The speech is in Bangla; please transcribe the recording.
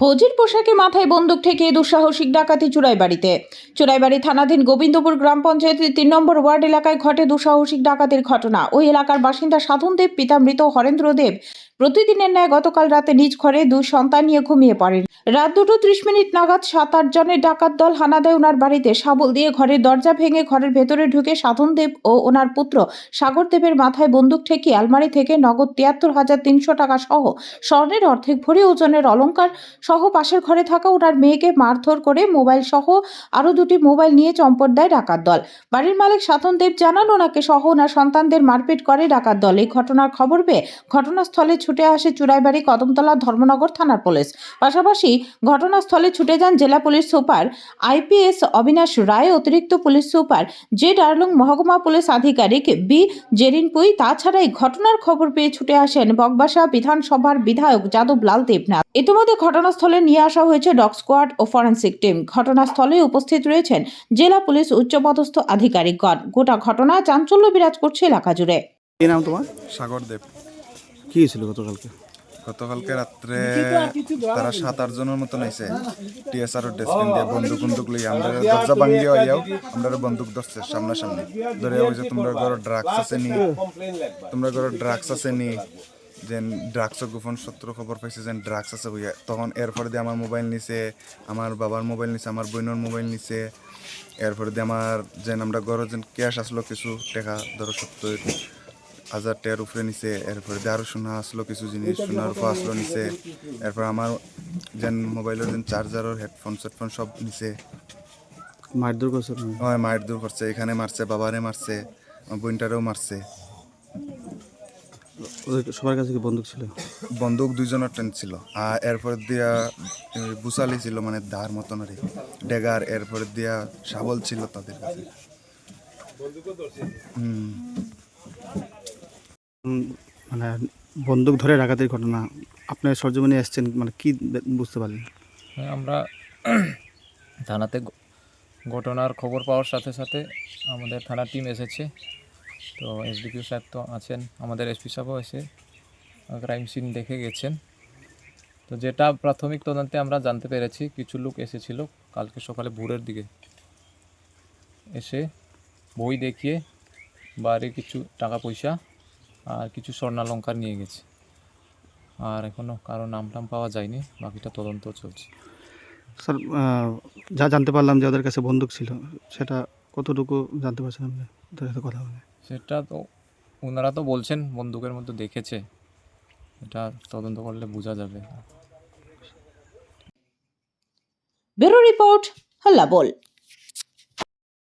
ফৌজির পোশাকে মাথায় বন্দুক ঠেকিয়ে দুঃসাহসিক ডাকাতি চুরাইবাড়িতে। চুরাইবাড়ি থানাধীন গোবিন্দপুর গ্রাম পঞ্চায়েতের তিন নম্বর ওয়ার্ড এলাকায় ঘটে দুঃসাহসিক ডাকাতির ঘটনা। ওই এলাকার বাসিন্দা সাধন দেব পিতা মৃত হরেন্দ্র দেব প্রতিদিনের ন্যায় গতকাল রাতে নিজ ঘরে দুই সন্তান নিয়ে ঘুমিয়ে পড়েন। রাত দুটো ত্রিশ মিনিট নাগাদ সাত আট জনের ডাকাত দল হানা দেয় ওনার বাড়িতে শাবল দিয়ে ঘরের দরজা ভেঙে ঘরের ভেতরে ঢুকে সাধন দেব ও ওনার পুত্র সাগর দেবের মাথায় বন্দুক ঠেকিয়ে আলমারি থেকে নগদ তিয়াত্তর হাজার তিনশো টাকা সহ স্বর্ণের অর্ধেক ভরি ওজনের অলঙ্কার সহ পাশের ঘরে থাকা ওনার মেয়েকে মারধর করে মোবাইল সহ আরও দুটি মোবাইল নিয়ে চম্পট দেয় ডাকাত দল। বাড়ির মালিক সাধন দেব জানান ওনাকে সহ ওনার সন্তানদের মারপিট করে ডাকাত দল। এই ঘটনার খবর পেয়ে ঘটনাস্থলে ছুটে আসে চুরাইবাড়ি কদমতলা ধর্মনগর থানার পুলিশ। পাশাপাশি ঘটনাস্থলে ছুটে যান জেলা police super IPS Abinash Roy অতিরিক্ত পুলিশ সুপার জে ডার্লুং মহকুমা পুলিশ আধিকারিক বি জেরিনপুই। তাছাড়া এই ঘটনার খবর পেয়ে ছুটে আসেন বকবাসা বিধানসভার বিধায়ক যাদব লাল দেবনাথ। ইতিমধ্যে ঘটনাস্থলে নিয়ে আসা হয়েছে ডগ স্কোয়াড ও ফরেন্সিক টিম। ঘটনাস্থলে উপস্থিত রয়েছেন জেলা পুলিশ উচ্চপদস্থ আধিকারিকগণ। গোটা ঘটনা চাঞ্চল্য বিরাজ করছে এলাকা জুড়ে। কি নাম তোমার? সাগর দেব। কি হয়েছিল গতকালকে? গতকালকে রাত্রে তারা সাত আট জনের মতন আইছে। টিএসআর ডেস্কিন দিয়ে বন্দুক বন্দুক লইয়া। আমরা দরজা ভাঙ্গিয়ে আইয়াও আমরা বন্দুক ধরছে সামনাসামনি। ধরে ওই যে তোমরা ঘরে ড্রাগস আছে নি তোমরা ঘরে ড্রাগস আছে নি যে ড্রাগস গোপন সত্য খবর পাইছে যে ড্রাগস আছে বইয়া। তখন এরপরে দিয়ে আমার মোবাইল নিছে আমার বাবার মোবাইল নিছে আমার বোনের মোবাইল নিছে। এরপরে দিয়ে আমার যে আমরা ঘরে যে ক্যাশ আসলো কিছু টাকা ধরো সত্তর। হাজার টাকার উপরে নিছে এরপরে দিয়ে আরও সোনা আসলো কিছু জিনিস শোনার উপর আসলো নিছে এরপর আমার যেন মোবাইলের যেন চার্জারের হেডফোন সেটফোন সব নিছে। মারধর করছে? হয় মায়ের দূর করছে এখানে মারছে বাবারে মারছে বোনটারেও মারছে। সবার কাছে কি বন্দুক ছিল? বন্দুক দুইজনের টেন ছিল আর এরপর দিয়া বুসালি ছিল মানে দার মতন আর ডেগার এরপর দিয়া শাবল ছিল তাদের কাছে। হুম। মানে বন্দুক ধরে ডাকাতির ঘটনা আপনার সরজমিনে এসছেন মানে কি বুঝতে পারলেন? হ্যাঁ, আমরা থানাতে ঘটনার খবর পাওয়ার সাথে সাথে আমাদের থানার টিম এসেছে। তো এসডিপিও সাহেব তো আছেন আমাদের এসপি সাহেবও এসে ক্রাইম সিন দেখে গেছেন। তো যেটা প্রাথমিক তদন্তে আমরা জানতে পেরেছি কিছু লোক এসেছিল কালকে সকালে ভোরের দিকে। এসে বই দেখিয়ে বাড়ি কিছু টাকা পয়সা আর কিছু স্বর্ণালঙ্কার নিয়ে গেছে। আর এখনও কারও নাম টাম পাওয়া যায়নি বাকিটা তদন্ত চলছে। স্যার যা জানতে পারলাম যে ওদের কাছে বন্দুক ছিল সেটা কতটুকু জানতে পারছেন আপনি? ওদের সাথে কথা বলে। সেটা তো ওনারা তো বলছেন বন্দুকের মধ্যে দেখেছে। এটা তদন্ত করলে বোঝা যাবে। ব্যুরো রিপোর্ট হল্লা বল।